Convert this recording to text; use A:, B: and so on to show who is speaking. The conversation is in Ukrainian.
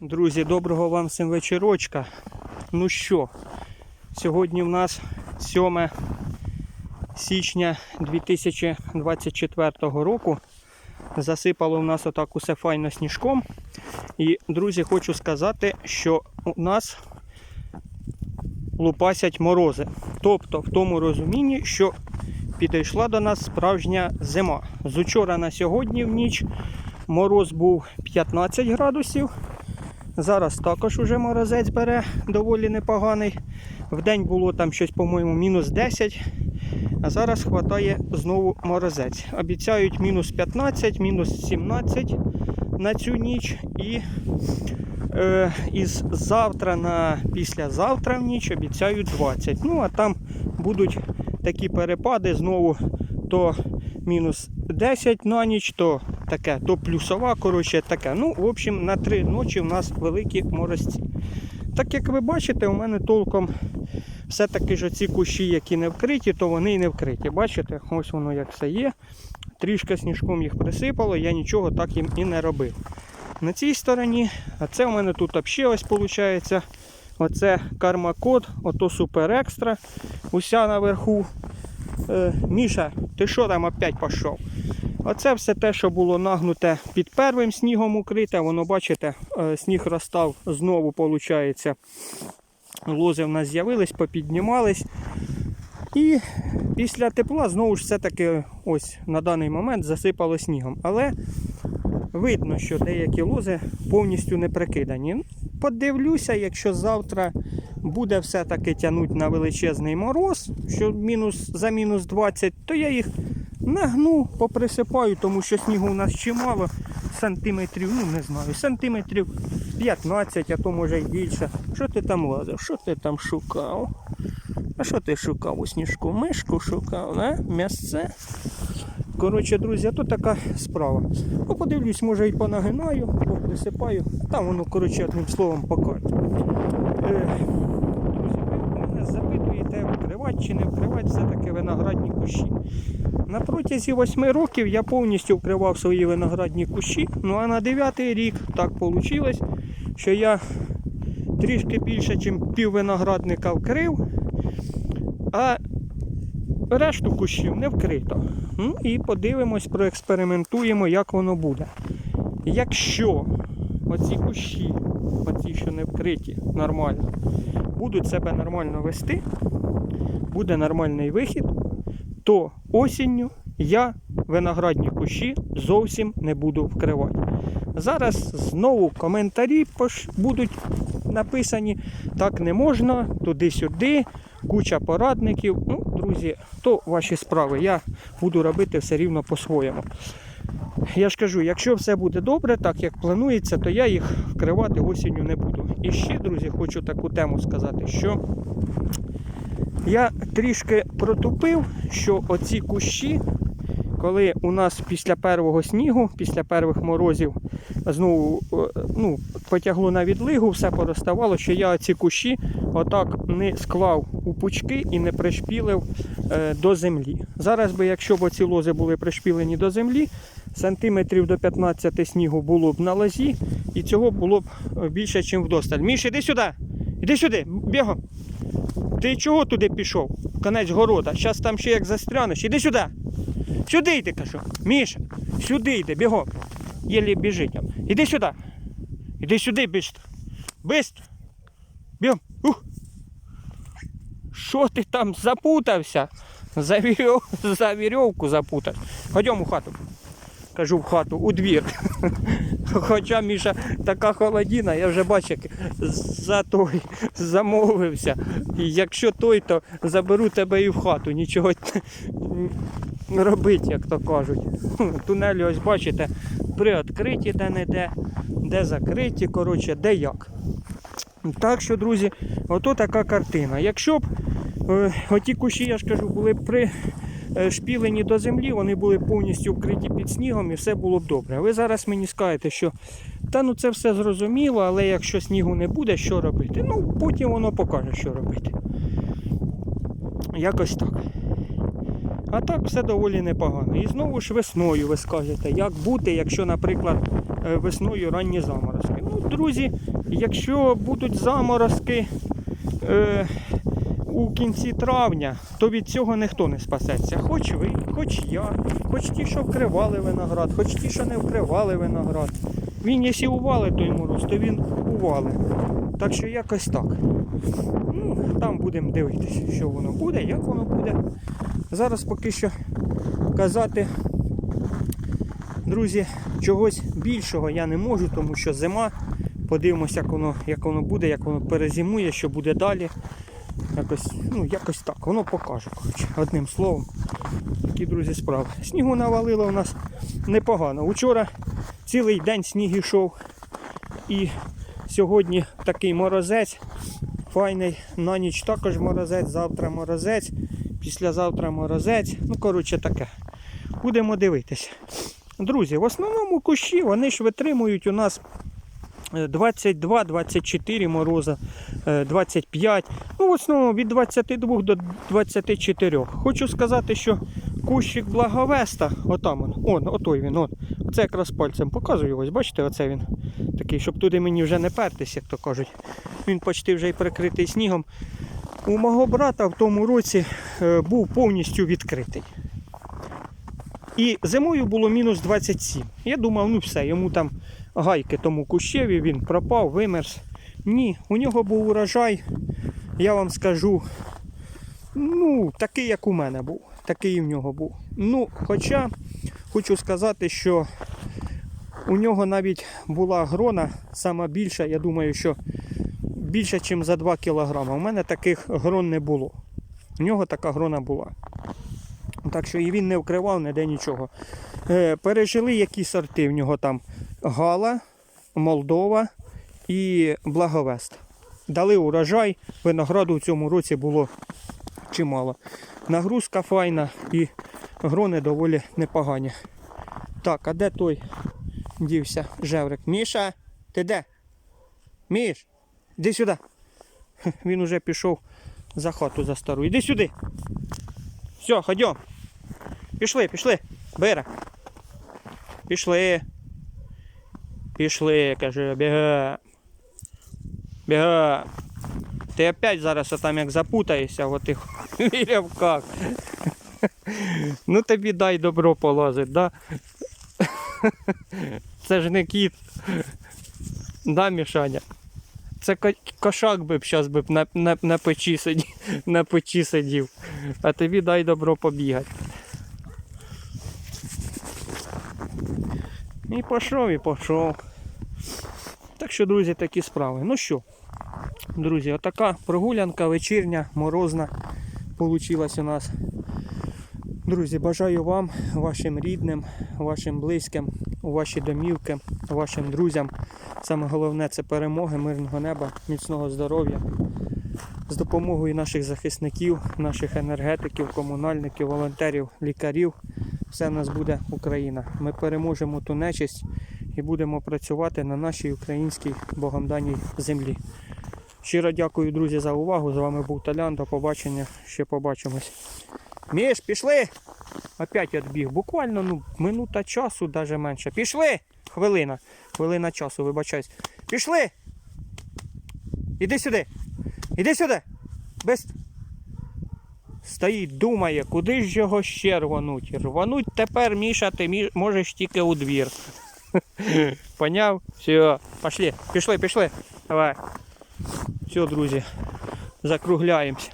A: Друзі, доброго вам всім вечірочка. Ну що, сьогодні в нас 7 січня 2024 року. Засипало в нас отак усе файно сніжком. І, друзі, хочу сказати, що у нас лупасять морози. Тобто, в тому розумінні, що підійшла до нас справжня зима. З учора на сьогодні в ніч мороз був 15 градусів. Зараз також уже морозець бере доволі непоганий. Вдень було там щось, по-моєму, мінус 10. А зараз хватає знову морозець. Обіцяють мінус 15, мінус 17 на цю ніч. І е, із завтра на післязавтра в ніч обіцяють 20. Ну, а там будуть такі перепади знову то мінус 10 на ніч, то таке, то плюсова, коротше, таке. Ну, в общем, на три ночі в нас великі морозці. Так як ви бачите, у мене толком все-таки ж ці кущі, які не вкриті, то вони і не вкриті. Бачите, ось воно як все є. Трішки сніжком їх присипало, я нічого так їм і не робив. На цій стороні, а це у мене тут взагалі ось виходить. Оце кармакод, ото супер екстра. Уся наверху. Е, Міша, ти що там опять пішов? Оце все те, що було нагнуте під первим снігом укрите. Воно, бачите, е, сніг розстав знову, виходить. Лози в нас з'явились, попіднімались. І після тепла знову ж все-таки ось на даний момент засипало снігом. Але видно, що деякі лози повністю не прикидані. Подивлюся, якщо завтра буде все-таки тягнути на величезний мороз, що мінус, за мінус 20, то я їх нагну, поприсипаю, тому що снігу у нас чимало, сантиметрів, ну не знаю, сантиметрів 15, а то може й більше. Що ти там лазив? Що ти там шукав? А що ти шукав у сніжку? Мишку шукав, не? М'ясце? Коротше, друзі, то така справа. Ну, подивлюсь, може і понагинаю, поприсипаю. Там воно, коротше, одним словом. Е, друзі, ви мене запитуєте, вкривати чи не вкривати все-таки виноградні кущі. На протязі 8 років я повністю вкривав свої виноградні кущі. Ну а на 9 рік так вийшло, що я трішки більше, ніж пів виноградника вкрив, а решту кущів не вкрито. Ну і подивимось, проекспериментуємо, як воно буде. Якщо оці кущі, оці, що не вкриті, нормально, будуть себе нормально вести, буде нормальний вихід, то осінню я виноградні кущі зовсім не буду вкривати. Зараз знову коментарі будуть написані, так не можна, туди-сюди, куча порадників. Ну, друзі, то ваші справи. Я буду робити все рівно по-своєму. Я ж кажу, якщо все буде добре, так як планується, то я їх вкривати осінню не буду. І ще, друзі, хочу таку тему сказати, що я трішки протупив, що оці кущі, коли у нас після першого снігу, після перших морозів, знову е, ну, потягло на відлигу, все пороставало, що я ці кущі отак не склав у пучки і не пришпілив е, до землі. Зараз би, якщо б оці лози були пришпілені до землі, сантиметрів до 15 снігу було б на лозі, і цього було б е, більше, ніж вдосталь. Міш, іди сюди! Іди сюди, бігом! Ти чого туди пішов? Конець города. Зараз там ще як застрянеш. Іди сюди. Сюди йди, кажу. Міша, сюди йди, бігом. Єлі біжить. Іди сюди. Іди сюди, бистро. Бистро. Бігом. Ух. Що ти там запутався? За, вірьов... За вірьовку запутався. Ходімо у хату. Кажу в хату, у двір. Хоча Міша така холодіна, я вже бачу, як за той замовився. Якщо той, то заберу тебе і в хату. Нічого не робить, як то кажуть. Тунелі, ось бачите, приоткриті де-не-де, де закриті, коротше, де як. Так що, друзі, ото така картина. Якщо б е, оті кущі, я ж кажу, були при шпілені до землі, вони були повністю вкриті під снігом і все було б добре. Ви зараз мені скажете, що та ну це все зрозуміло, але якщо снігу не буде, що робити? Ну, потім воно покаже, що робити. Якось так. А так все доволі непогано. І знову ж весною ви скажете, як бути, якщо, наприклад, е, весною ранні заморозки. Ну, друзі, якщо будуть заморозки е, у кінці травня, то від цього ніхто не спасеться. Хоч ви, хоч я, хоч ті, що вкривали виноград, хоч ті, що не вкривали виноград. Він, якщо ували той мороз, то він ували. Так що якось так. Ну, там будемо дивитися, що воно буде, як воно буде. Зараз поки що казати, друзі, чогось більшого я не можу, тому що зима. Подивимося, як воно, як воно буде, як воно перезимує, що буде далі. Якось, ну, якось так, воно покаже, коротше, одним словом. Такі, друзі, справи. Снігу навалило у нас непогано. Учора цілий день сніг ішов. І сьогодні такий морозець. Файний. На ніч також морозець, завтра морозець, післязавтра морозець. Ну, коротше, таке. Будемо дивитися. Друзі, в основному кущі вони ж витримують у нас 22-24 мороза, е, 25. Ну, в основному від 22 до 24. Хочу сказати, що кущик Благовеста, отам он, он, отой він, он. Оце якраз пальцем показую ось, бачите, оце він такий, щоб туди мені вже не пертись, як то кажуть. Він почти вже й прикритий снігом. У мого брата в тому році е, був повністю відкритий. І зимою було мінус 27. Я думав, ну все, йому там гайки тому кущеві, він пропав, вимерз. Ні, у нього був урожай, я вам скажу, ну, такий, як у мене був. Такий в нього був. Ну, хоча хочу сказати, що у нього навіть була грона сама більша, я думаю, що більше, ніж за 2 кг. У мене таких грон не було. У нього така грона була. Так що і він не вкривав ніде нічого. Е, пережили які сорти в нього там Гала, Молдова і Благовест. Дали урожай, винограду в цьому році було чимало. Нагрузка файна і грони доволі непогані. Так, а де той дівся жеврик? Міша, ти де? Міш, іди сюди. Він уже пішов за хату за стару. Іди сюди. Все, ходьом. Пішли, пішли. Бера. Пішли. Пішли, каже, біга. Біга. Ти опять зараз там як запутаєшся в тих вірявках. Ну тобі дай добро полазить, да? Це ж не кіт. Да, Мішаня? Це кошак би б зараз би на, на, на, печі сидів, на печі сидів. А тобі дай добро побігати. І пішов, і пішов. Так що, друзі, такі справи. Ну що, друзі, отака прогулянка вечірня, морозна получилась у нас. Друзі, бажаю вам, вашим рідним, вашим близьким, ваші домівки, вашим друзям. Саме головне це перемоги, мирного неба, міцного здоров'я. З допомогою наших захисників, наших енергетиків, комунальників, волонтерів, лікарів. Все в нас буде Україна. Ми переможемо ту нечисть і будемо працювати на нашій українській богом даній землі. Щиро дякую, друзі, за увагу. З вами був Талян. До побачення. Ще побачимось. Міш, пішли! Опять відбіг. Буквально ну, минута часу, навіть менше. Пішли! Хвилина. Хвилина часу, вибачаюсь. Пішли! Іди сюди! Іди сюди! Без... Стоїть, думає, куди ж його ще рвануть. Рвануть тепер, Міша, ти можеш тільки у двір. Поняв? Все, пішли, пішли, пішли. Давай. Все, друзі, закругляємося.